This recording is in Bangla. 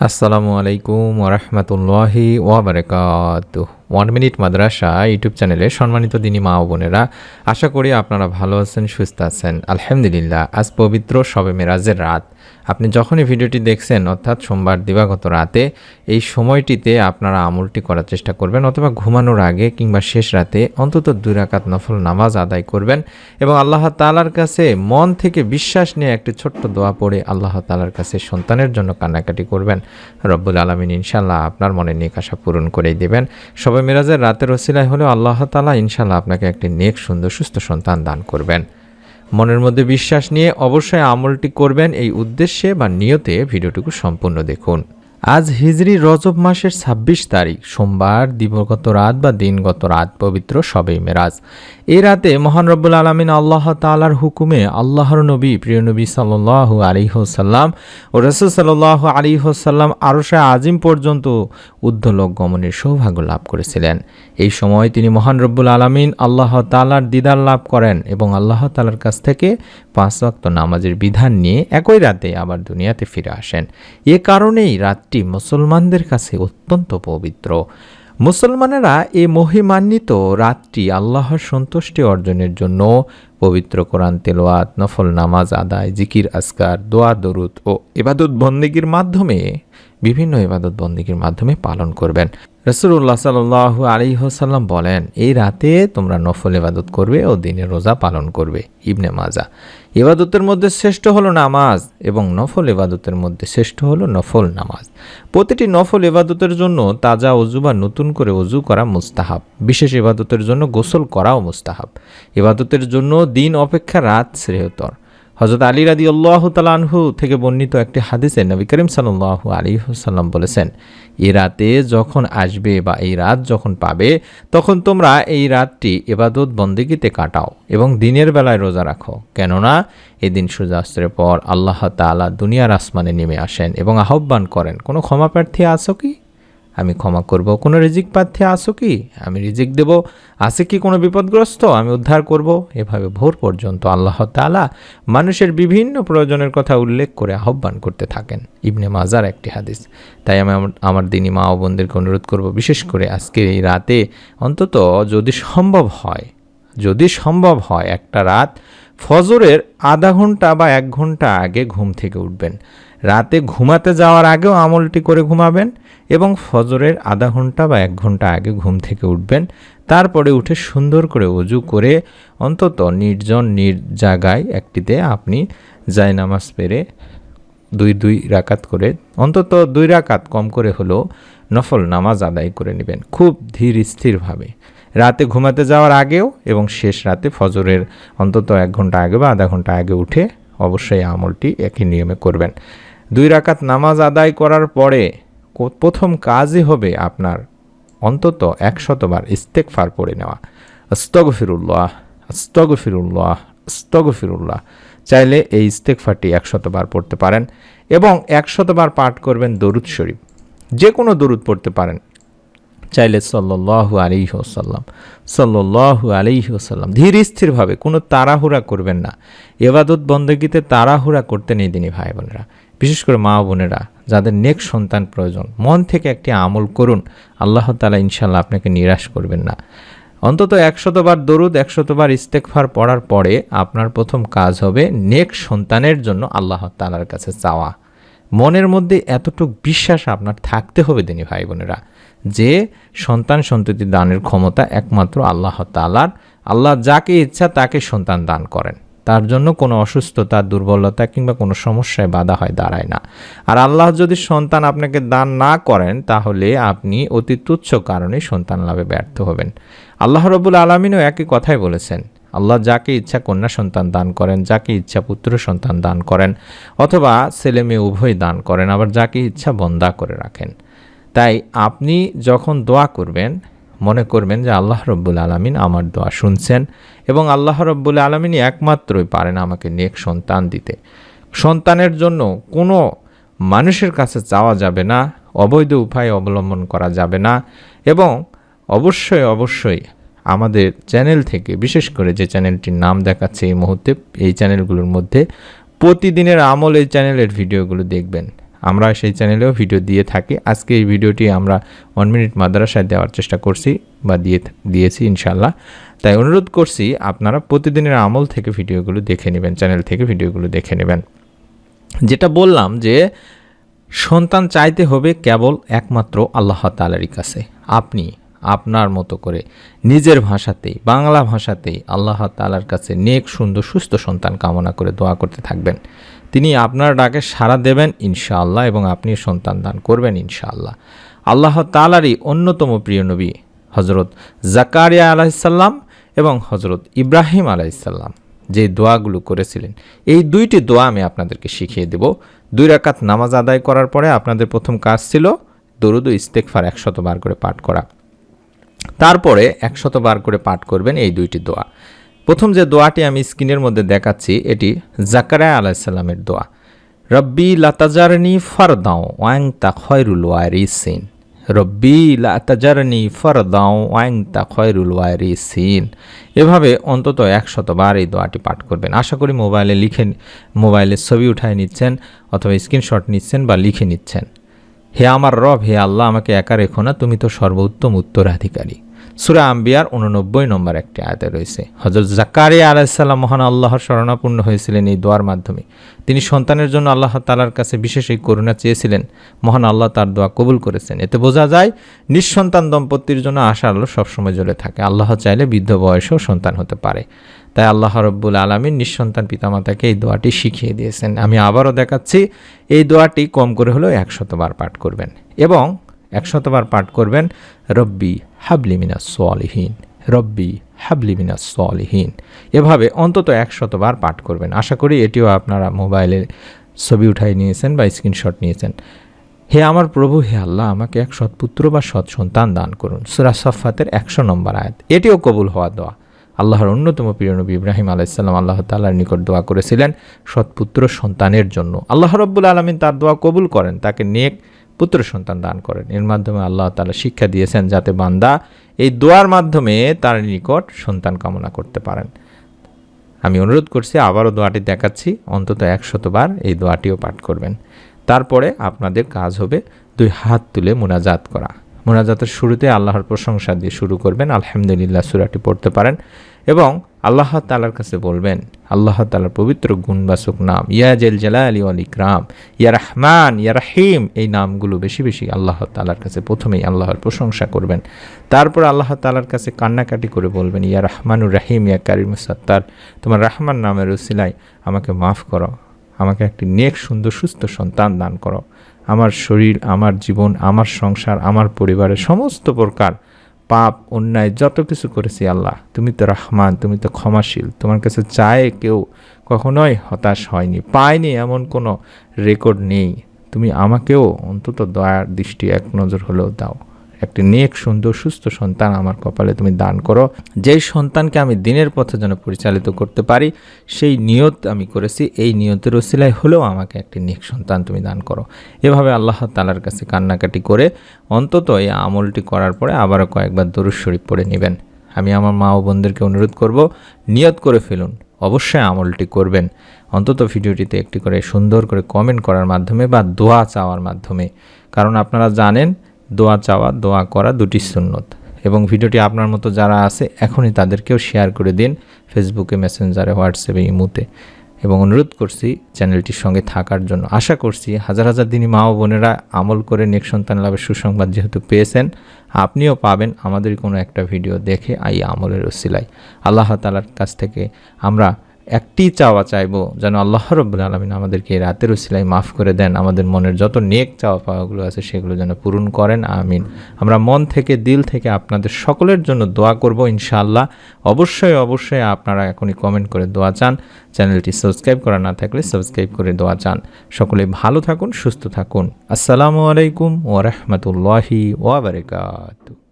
আসসালামু আলাইকুম ওরহমতুল্লাহি ওয়াবারকাত। ওয়ান মিনিট মাদ্রাসা ইউটিউব চ্যানেলে সম্মানিত দিনী মা ও বোনেরা, আশা করি আপনারা ভালো আছেন, সুস্থ আছেন। আলহামদুলিল্লাহ, আজ পবিত্র সবে মেরাজের রাত। আপনি যখনই ভিডিওটি দেখছেন, অর্থাৎ সোমবার দিবাগত রাতে, এই সময়টিতে আপনারা আমলটি করার চেষ্টা করবেন অথবা ঘুমানোর আগে কিংবা শেষ রাতে অন্তত দুই রাকাত নফল নামাজ আদায় করবেন এবং আল্লাহ তালার কাছে মন থেকে বিশ্বাস নিয়ে একটি ছোট্ট দোয়া পড়ে আল্লাহ তালার কাছে সন্তানের জন্য কান্নাকাটি করবেন। রব্বুল আলমিন ইনশাল্লাহ আপনার মনে নেক আশা পূরণ করেই দেবেন। সবাই মিরাজের রাতের ওসিলায় হলেও আল্লাহ তালা ইনশাল্লাহ আপনাকে একটি নেক, সুন্দর, সুস্থ সন্তান দান করবেন। মনের মধ্যে বিশ্বাস নিয়ে অবশ্যই আমলটি করবেন এই উদ্দেশ্যে বা নিয়তে ভিডিওটুকু সম্পূর্ণ দেখুন। আজ হিজরি রজব মাসের ২৬ তারিখ। সোমবার দিবগত রাত বা দিনগত রাত পবিত্র সবেই মেরাজ। এই রাতে মহান রব্বুল আলমিন আল্লাহ তালার হুকুমে আল্লাহর নবী, প্রিয় নবী সাল্লাহ আলিহসাল্লাম ও রসুল সাল্লাহ আলিহসাল্লাম আরশা আজিম পর্যন্ত উদ্ধলোক গমনের সৌভাগ্য লাভ করেছিলেন। এই সময় তিনি মহান রব্বুল আলমিন আল্লাহ তালার দিদার লাভ করেন এবং আল্লাহ তালার কাছ থেকে পাঁচ ওয়াক্ত নামাজের বিধান নিয়ে একই রাতে আবার দুনিয়াতে ফিরে আসেন। এ কারণেই রাতটি মুসলমানদের কাছে অত্যন্ত পবিত্র। মুসলমানেরা এ মহিমান্বিত রাতটি আল্লাহর সন্তুষ্টি অর্জনের জন্য পবিত্র কোরআন তেলোয়াত নফল নামাজ, আদায়, জিকির আসকার দোয়া, দরুদ ও এবাদত বন্দিগির মাধ্যমে, বিভিন্ন এবাদত বন্দিগির মাধ্যমে পালন করবেন। রসুল্লাহ সাল্লাহ আলী হোসাল্লাম বলেন, এই রাতে তোমরা নফল ইবাদত করবে ও দিনের রোজা পালন করবে। ইবনে মাজা ইবাদতের মধ্যে শ্রেষ্ঠ হলো নামাজ এবং নফল ইবাদতের মধ্যে শ্রেষ্ঠ হলো নফল নামাজ। প্রতিটি নফল ইবাদতের জন্য তাজা অজু বা নতুন করে অজু করা মুস্তাহাব। বিশেষ ইবাদতের জন্য গোসল করাও মুস্তাহাব। ইবাদতের জন্য দিন অপেক্ষা রাত শ্রেয়তর। হজরত আলী রাদি আল্লাহ তালানহু থেকে বর্ণিত একটি হাদিসে নবী করিম সাল্লাহ আলী সাল্লাম বলেছেন এই রাতে যখন আসবে বা এই রাত যখন পাবে, তখন তোমরা এই রাতটি এবাদত বন্দিগিতে কাটাও এবং দিনের বেলায় রোজা রাখো। কেননা, এদিন সূর্যাস্তের পর আল্লাহ তালা দুনিয়ার আসমানে নেমে আসেন এবং আহ্বান করেন, কোনো ক্ষমাপ্রার্থী আছো কি? আমি ক্ষমা করব। কোনো রিজিক প্রার্থী আসো কি? আমি রিজিক দেব। আছে কি কোনো বিপদগ্রস্ত? আমি উদ্ধার করব। এভাবে ভোর পর্যন্ত আল্লাহ তালা মানুষের বিভিন্ন প্রয়োজনের কথা উল্লেখ করে আহ্বান করতে থাকেন। ইবনে মাজার একটি হাদিস। তাই আমি আমার দিনী মা ও বোনদেরকে অনুরোধ করব বিশেষ করে আজকের এই রাতে অন্তত যদি সম্ভব হয়, যদি সম্ভব হয় একটা রাত ফজরের আধা ঘণ্টা বা এক ঘণ্টা আগে ঘুম থেকে উঠবেন। রাতে ঘুমাতে যাওয়ার আগেও আমলটি করে ঘুমাবেন এবং ফজরের আধা ঘণ্টা বা এক ঘণ্টা আগে ঘুম থেকে উঠবেন। তারপরে উঠে সুন্দর করে অজু করে অন্তত নির্জন নির জায়গায় একটিতে আপনি জায় নামাজ পেরে দুই দুই রাকাত করে, অন্তত দুই রাকাত কম করে হলেও নফল নামাজ আদায় করে নেবেন খুব ধীর স্থিরভাবে। রাতে ঘুমাতে যাওয়ার আগেও এবং শেষ রাতে ফজরের অন্তত এক ঘণ্টা আগে বা আধা ঘণ্টা আগে উঠে অবশ্যই আমলটি একই নিয়মে করবেন। দুই রাকাত নামাজ আদায় করার পরে প্রথম কাজই হবে আপনার অন্তত একশতবার ইস্তেকফার পড়ে নেওয়া। আস্তগ ফিরুল্লাহ আস্তগ ফিরুল্লাহ আস্তগ ফিরুল্লাহ চাইলে এই ইস্তেকফারটি একশতবার পড়তে পারেন এবং একশতবার পাঠ করবেন দরুদ শরীফ। যে কোনো দরুদ পড়তে পারেন। চাইলে সল্লাহু আলিহি ওসাল্লাম সল্লাহু আলিহি ওসাল্লাম ধীর স্থিরভাবে কোনো তাড়াহুড়া করবেন না। এবাদত বন্দগীতে তাড়াহুড়া করতে নেই দিনী ভাই বোনেরা বিশেষ করে মা বোনেরা, যাদের নেক সন্তান প্রয়োজন, মন থেকে একটি আমল করুন। আল্লাহ তালা ইনশাল্লাহ আপনাকে নিরাশ করবেন না। অন্তত একশতবার দরুদ, একশতবার ইস্তেকফার পড়ার পরে আপনার প্রথম কাজ হবে নেক সন্তানের জন্য আল্লাহ তালার কাছে চাওয়া। মনের মধ্যে এতটুক বিশ্বাস আপনার থাকতে হবে দিনী ভাই বোনেরা, যে সন্তান সন্ততি দানের ক্ষমতা একমাত্র আল্লাহ তালার আল্লাহ যাকে ইচ্ছা তাকে সন্তান দান করেন। তার জন্য কোনো অসুস্থতা, দুর্বলতা কিংবা কোনো সমস্যায় বাধা হয়, দাঁড়ায় না। আর আল্লাহ যদি সন্তান আপনাকে দান না করেন, তাহলে আপনি অতি তুচ্ছ কারণে সন্তান লাভে ব্যর্থ হবেন। আল্লাহ রবুল আলমিনও একই কথাই বলেছেন, আল্লাহ যাকে ইচ্ছা কন্যা সন্তান দান করেন, যাকে ইচ্ছা পুত্র সন্তান দান করেন, অথবা ছেলে মেয়ে উভয় দান করেন, আবার যাকে ইচ্ছা বন্দা করে রাখেন। তাই আপনি যখন দোয়া করবেন করবেন যে আল্লাহ রব্বুল আলমিন আমার দোয়া শুনছেন এবং আল্লাহ রব্বুল আলমিনই একমাত্রই পারেন আমাকে নেক সন্তান দিতে। সন্তানের জন্য কোনো মানুষের কাছে চাওয়া যাবে না, অবৈধ উপায় অবলম্বন করা যাবে না এবং অবশ্যই অবশ্যই আমাদের চ্যানেল থেকে, বিশেষ করে যে চ্যানেলটির নাম দেখাচ্ছে এই মুহূর্তে, এই চ্যানেলগুলোর মধ্যে প্রতিদিনের আমল এই চ্যানেলের ভিডিওগুলো দেখবেন। আমরা সেই চ্যানেলেও ভিডিও দিয়ে থাকি। আজকে এই ভিডিওটি আমরা ওয়ান মিনিট মাদ্রাসায় দেওয়ার চেষ্টা করছি বা দিয়ে দিয়েছি ইনশাল্লাহ তাই অনুরোধ করছি, আপনারা প্রতিদিনের আমল থেকে ভিডিওগুলো দেখে নেবেন চ্যানেল থেকে ভিডিওগুলো দেখে নেবেন। যেটা বললাম যে, সন্তান চাইতে হবে কেবল একমাত্র আল্লাহ তালারই কাছে। আপনি আপনার মতো করে। নিজের ভাষাতেই, বাংলা ভাষাতেই আল্লাহ তালার কাছে নেক, সুন্দর, সুস্থ সন্তান কামনা করে দোয়া করতে থাকবেন। তিনি আপনার ডাকে সাড়া দেবেন ইনশাআল্লাহ এবং আপনি সন্তান দান করবেন ইনশাআল্লাহ। আল্লাহ তালারই অন্যতম প্রিয় নবী হজরত জাকারিয়া আলাইসাল্লাম এবং হজরত ইব্রাহিম আলাইসাল্লাম যে দোয়াগুলো করেছিলেন। এই দুইটি দোয়া আমি আপনাদেরকে শিখিয়ে দেব। দুই রাকাত নামাজ আদায় করার পরে আপনাদের প্রথম কাজ ছিল দরুদ ইস্তেকফার একশত বার করে পাঠ করা। তারপরে একশত বার করে পাঠ করবেন এই দুইটি দোয়া। প্রথম যে দোয়াটি আমি স্ক্রিনের মধ্যে দেখাচ্ছি, এটি জাকারায় আলাইসাল্লামের দোয়া। রব্বি লাতাজারনি ফারদাও ওয়াং তা খয়রুল ওয়ারিসিন। রব্বি লাতাজারনি ফর ফারদাও ওয়াং তা খয়রুল ওয়ারিসিন। এভাবে অন্তত একশতবার এই দোয়াটি পাঠ করবেন। আশা করি মোবাইলে লিখে মোবাইলে ছবি উঠায় নিচ্ছেন অথবা স্ক্রিনশট নিচ্ছেন বা লিখে নিচ্ছেন। হে আমার রব হে আল্লাহ আমাকে একা রেখো না তুমি তো সর্বোত্তম উত্তরাধিকারী। সুরা আম্বিয়ার উননব্বই নম্বর একটি আয়তে রয়েছে। হজরত জাকারিয়া আলাইসাল্লাম মহান আল্লাহর শরণাপূর্ণ হয়েছিলেন এই দোয়ার মাধ্যমে। তিনি সন্তানের জন্য আল্লাহ তালার কাছে বিশেষ এই করুণা চেয়েছিলেন। মহান আল্লাহ তার দোয়া কবুল করেছেন। এতে বোঝা যায়, নিঃসন্তান দম্পতির জন্য আশা আলো সবসময় জ্বলে থাকে। আল্লাহ চাইলে বৃদ্ধ বয়সেও সন্তান হতে পারে। তাই আল্লাহ রব্বুল আলমীর নিঃসন্তান পিতামাতাকে এই দোয়াটি শিখিয়ে দিয়েছেন। আমি আবারও দেখাচ্ছি, এই দোয়াটি কম করে হলেও একশতবার পাঠ করবেন এবং একশতবার পাঠ করবেন, রব্বি হাবলিমিনা সোয়ালিহীন রব্বি হাবলিমিনা সোয়ালিহীন এভাবে অন্তত একশতবার পাঠ করবেন। আশা করি এটিও আপনারা মোবাইলে ছবি উঠাই নিয়েছেন বা স্ক্রিনশট নিয়েছেন। হে আমার প্রভু, হে আল্লাহ, আমাকে এক সৎপুত্র বা সৎ সন্তান দান করুন। সুরা সফাতের একশো নম্বর আয়াত। এটিও কবুল হওয়া দোয়া। আল্লাহর অন্যতম প্রিয় নবী ইব্রাহিম আলাইসাল্লাম আল্লাহ তাল্লাহর নিকট দোয়া করেছিলেন সৎপুত্র সন্তানের জন্য। আল্লাহ রব্বুল আলমিন তার দোয়া কবুল করেন। তাকে নেক পুত্র সন্তান দান করেন। এর মাধ্যমে আল্লাহ তালা শিক্ষা দিয়েছেন যাতে বান্দা এই দোয়ার মাধ্যমে তার নিকট সন্তান কামনা করতে পারেন। আমি অনুরোধ করছি, আবারও দোয়াটি দেখাচ্ছি, অন্তত একশতবার এই দোয়াটিও পাঠ করবেন। তারপরে আপনাদের কাজ হবে দুই হাত তুলে মোনাজাত করা। মোনাজাতের শুরুতে আল্লাহর প্রশংসা দিয়ে শুরু করবেন। আলহামদুলিল্লাহ, সুরাটি পড়তে পারেন এবং আল্লাহ তালার কাছে বলবেন, আল্লাহ তালার পবিত্র গুণবাসক নাম, ইয়া জেল জালা আলী আল ইকরাম, ইয়া রহমান, ইয়া রাহিম, এই নামগুলো বেশি বেশি আল্লাহ তালার কাছে প্রথমেই আল্লাহর প্রশংসা করবেন। তারপর আল্লাহ তালার কাছে কান্নাকাটি করে বলবেন, ইয়া রহমানুর রাহিম, ইয়া কারিম সত্তার, তোমার রহমান নামের উসিলাই আমাকে মাফ করো, আমাকে একটি নেক, সুন্দর, সুস্থ সন্তান দান করো। আমার শরীর, আমার জীবন, আমার সংসার, আমার পরিবারের সমস্ত প্রকার পাপ, অন্যায়, যত কিছু করেছি আল্লাহ, তুমি তো রহমান, তুমি তো ক্ষমাশীল। তোমার কাছে চায় কেউ কখনোই হতাশ হয়নি, পায়নি এমন কোনো রেকর্ড নেই। তুমি আমাকেও অন্তত দয়ার দৃষ্টি এক নজর হলেও দাও। একটি নেক, সুন্দর, সুস্থ সন্তান আমার কপালে তুমি দান করো। যেই সন্তানকে আমি দিনের পথে যেন পরিচালিত করতে পারি, সেই নিয়ত আমি করেছি। এই নিয়তের ওসিলায় হলেও আমাকে একটি নেক সন্তান তুমি দান করো। এভাবে আল্লাহ তালার কাছে কান্নাকাটি করে অন্তত এই আমলটি করার পরে আবারও কয়েকবার দরুদ শরীফ পড়ে নেবেন। আমি আমার মা ও বোনদেরকে অনুরোধ করব, নিয়ত করে ফেলুন, অবশ্যই আমলটি করবেন। অন্তত ভিডিওটিতে একটি করে সুন্দর করে কমেন্ট করার মাধ্যমে বা দোয়া চাওয়ার মাধ্যমে। কারণ আপনারা জানেন দোয়া চাওয়া, দোয়া করা দুটি সুন্নত। এবং ভিডিওটি আপনার মতো যারা আছে, এখনই তাদেরকেও শেয়ার করে দিন ফেসবুকে মেসেঞ্জারে হোয়াটসঅ্যাপে ইমুতে এবং অনুরোধ করছি চ্যানেলটির সঙ্গে থাকার জন্য। আশা করছি হাজার হাজার দিনই মা ও বোনেরা আমল করে নেক সন্তান লাভের সুসংবাদ যেহেতু পেয়েছেন, আপনিও পাবেন আমাদের কোনো একটা ভিডিও দেখে এই আমলের ওসিলাই আল্লাহ তালার কাছ থেকে আমরা একটি চাওয়া চাইব যেন আল্লাহ রব্বুল আলমিন আমাদেরকে রাতের উসিলাই মাফ করে দেন। আমাদের মনের যত নেক চাওয়া পাওয়াগুলো আছে সেগুলো যেন পূরণ করেন, আমিন। আমরা মন থেকে, দিল থেকে আপনাদের সকলের জন্য দোয়া করব ইনশাআল্লাহ। অবশ্যই অবশ্যই আপনারা এখনই কমেন্ট করে দোয়া চান। চ্যানেলটি সাবস্ক্রাইব করা না থাকলে সাবস্ক্রাইব করে দোয়া চান। সকলে ভালো থাকুন, সুস্থ থাকুন। আসসালামু আলাইকুম ওরহমতুল্লাহি ওয়াবারকাত